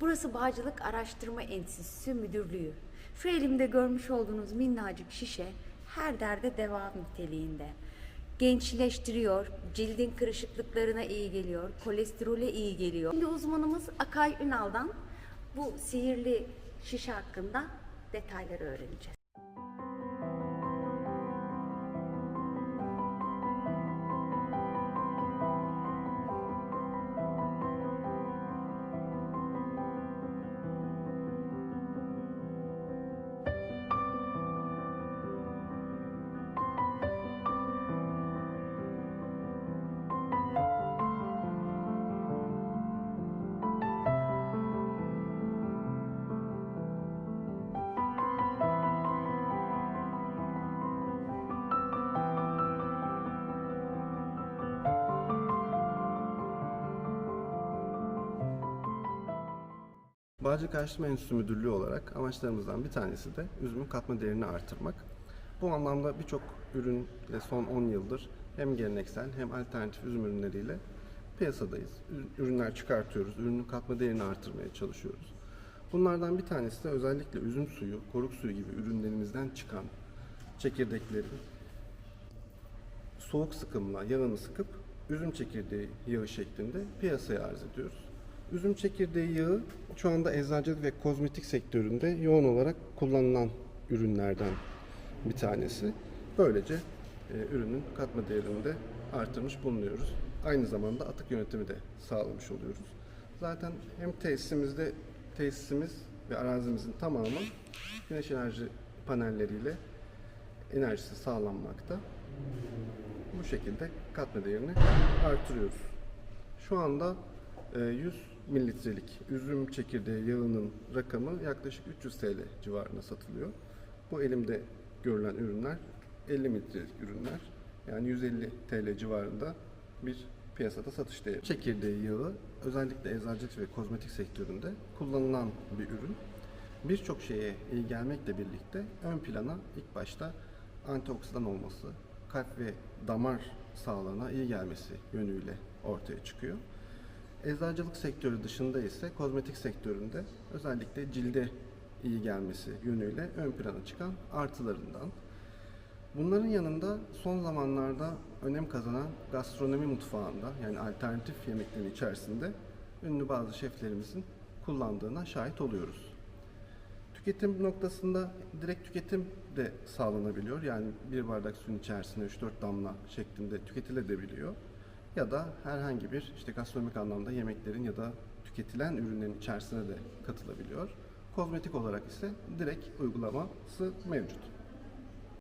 Burası Bağcılık Araştırma Enstitüsü Müdürlüğü. Şu elimde görmüş olduğunuz minnacık şişe her derde devam niteliğinde. Gençleştiriyor, cildin kırışıklıklarına iyi geliyor, kolesterole iyi geliyor. Şimdi uzmanımız Akay Ünal'dan bu sihirli şişe hakkında detayları öğreneceğiz. Bağcılık Araştırma Enstitüsü Müdürlüğü olarak amaçlarımızdan bir tanesi de üzümün katma değerini artırmak. Bu anlamda birçok ürünle son 10 yıldır hem geleneksel hem alternatif üzüm ürünleriyle piyasadayız. Ür- Ürünler çıkartıyoruz, ürünün katma değerini artırmaya çalışıyoruz. Bunlardan bir tanesi de özellikle üzüm suyu, koruk suyu gibi ürünlerimizden çıkan çekirdeklerin soğuk sıkımla yağını sıkıp üzüm çekirdeği yağı şeklinde piyasaya arz ediyoruz. Üzüm çekirdeği yağı şu anda eczacılık ve kozmetik sektöründe yoğun olarak kullanılan ürünlerden bir tanesi. Böylece e, ürünün katma değerini de artırmış bulunuyoruz. Aynı zamanda atık yönetimi de sağlamış oluyoruz. Zaten hem tesisimizde tesisimiz ve arazimizin tamamı güneş enerji panelleriyle enerjisi sağlanmakta. Bu şekilde katma değerini artırıyoruz. Şu anda e, 100 mililitrelik üzüm çekirdeği yağının rakamı yaklaşık 300 TL civarında satılıyor. Bu elimde görülen ürünler 50 mililitrelik ürünler. Yani 150 TL civarında bir piyasada satış değeri. Çekirdeği yağı özellikle eczacılık ve kozmetik sektöründe kullanılan bir ürün. Birçok şeye iyi gelmekle birlikte ön plana ilk başta antioksidan olması, kalp ve damar sağlığına iyi gelmesi yönüyle ortaya çıkıyor. Eczacılık sektörü dışında ise kozmetik sektöründe özellikle cilde iyi gelmesi yönüyle ön plana çıkan artılarından. Bunların yanında son zamanlarda önem kazanan gastronomi mutfağında yani alternatif yemeklerin içerisinde ünlü bazı şeflerimizin kullandığına şahit oluyoruz. Tüketim noktasında direkt tüketim de sağlanabiliyor. Yani bir bardak suyun içerisine 3-4 damla şeklinde tüketilebiliyor. Ya da herhangi bir işte gastronomik anlamda yemeklerin ya da tüketilen ürünlerin içerisine de katılabiliyor. Kozmetik olarak ise direkt uygulaması mevcut.